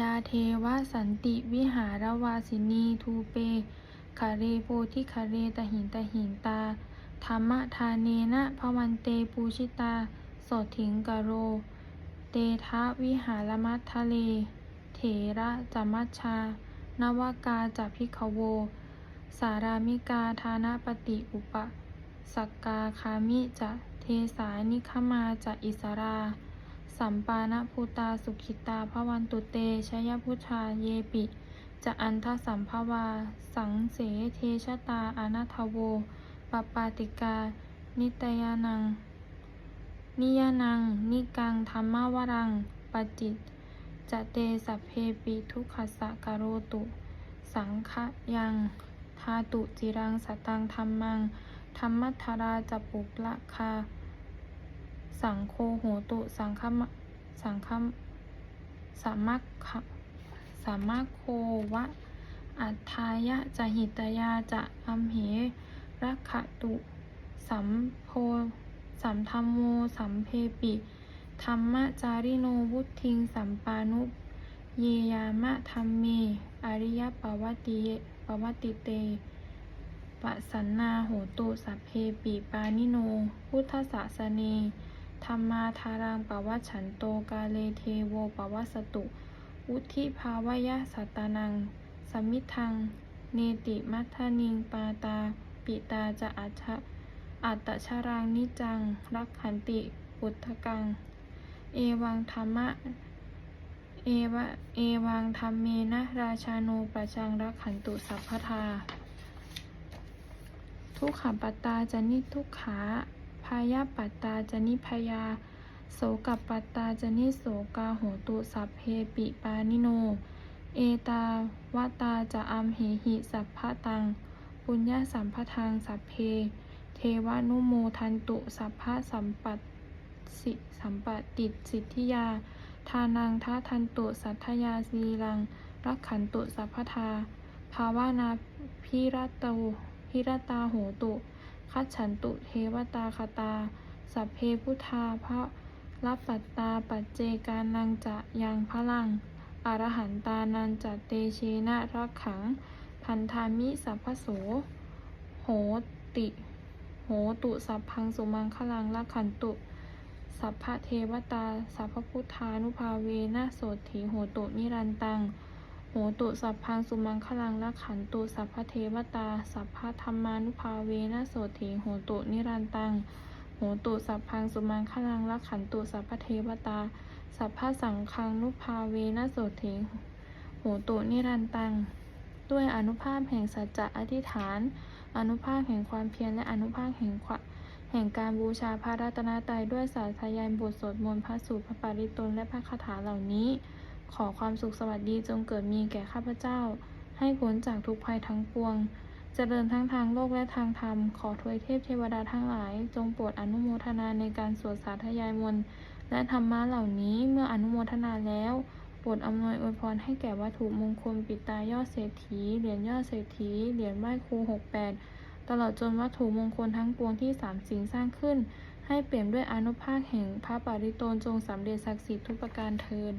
ยาเทวสันติวิหารวาสินีทูเปคาเรโพธิคาเรตหินตหินตาธรรมทาเนนะพวันเตปูชิตาโสถิงกโร เตทะวิหารมัททะเล เถระจมัชชา นวากาจัพิขโว สารามิกาทานาปฏิอุปสักกาคามิจะเทสานิคมาจะอิสรา สัมปานภูตาสุขิตาพวันตุเตชยพุชาเยปิ จะอันทสัมภวา สังเสเทชตาอนาทโวปปาติกา นิตยานัง นิยานัง นิกังธรรมวรังปจิตจะเตสัพเพปิทุขสสะกโรตุ สังขยังทาตุจิรังสตังธรรมัง ธรรมัทธาราจะปุกละคา สังโฆโหตุ สังฆมะสังฆมสามัคคะสามัคโควะ อัฏฐายะจะหิตยาจะอัมเหรักขตุ สัมโพสัมธรรมโม สัมเพปิ ธรรมจาริโนวุทิง สัมปานุเยยามะธรรมเม อริยปวัตติเยปวัตติเตปสันนาโหตุสัพเพปิปานิโน พุทธศาสเน ธรรมาทารังปวัชฉันโตกาเลเทโวปวัสตุ อุทิภาวยะสัตานัง สมิทัง เนติมัทนิงปาตา ปิตาจะอัจฉะอัตตชารังนิจัง รักขันติปุถกัง เอวังธรรมะ เอวะเอวังธรรมเมนะราชาโนประชังรักขันตุสัพพทา ทุกขปตตาจะนิทุกขา พายาปัตตาจะนิพยา โสกับปัตตาจะนิโสกาโหตุสัพเพปิปานิโน เอตาวตาจะอัมเหหิสัพพะตัง ปุญญาสัมพทังสัพเพ เทวานุโมทันตุสัพพะสัมปัตสิสัมปติสิทธิยา ทานังทาทันตุสัทธยาสีลัง รักขันตุสัพพทา ภาวานาพิรัตโตพิรตาโหตุ คัจฉันตุเทวตาคตา สัพเพพุทธาพระรับปัตตาปัจเจกานังจะยังพลัง อรหันตานันจะเตเชนะรักขัง พันธามิสัพพโส โหติ โหตุสัพพังสุมังคลังรักขันตุ สัพพเทวตา สัพพพุทธานุภาเวนะโสถีโหตุนิรันตัง โหตุสัพพังสุมังคลังละขันตุสัพพเทวตา สัพพธรรมานุภาเวนะโสถีโหตุนิรันตังโหตุสัพพังสุมังคลังละขันตุสัพพเทวตา สัพพสังฆังนุภาเวนะโสถีโหตุนิรันตัง ด้วยอนุภาพแห่งสัจจะอธิษฐาน อนุภาพแห่งความเพียรและอนุภาพแห่งความแห่งการบูชาพระรัตนตรัยด้วยสาธยายบทสวดมนต์พระสูตรพระปาริตนและพระคาถาเหล่านี้ ขอความสุขสวัสดีจงเกิดมีแก่ข้าพเจ้า ให้พ้นจากทุกภัยทั้งปวง เจริญทั้งทางโลกและทางธรรม ขอทวยเทพเทวดาทั้งหลาย จงโปรดอนุโมทนาในการสวดสาธยายมนต์และธรรมะเหล่านี้เมื่ออนุโมทนาแล้วโปรดอำนวยอวยพรให้แก่วัตถุมงคลปิดตายอดเศรษฐี เหรียญยอดเศรษฐี เหรียญไหว้ครูหกแปดตลอดจนวัตถุมงคลทั้งปวงที่สามสิ่งสร้างขึ้น ให้เปี่ยมด้วยอนุภาพแห่งพระปาริโตนจงสำเร็จศักดิ์สิทธิ์ทุกประการเทิน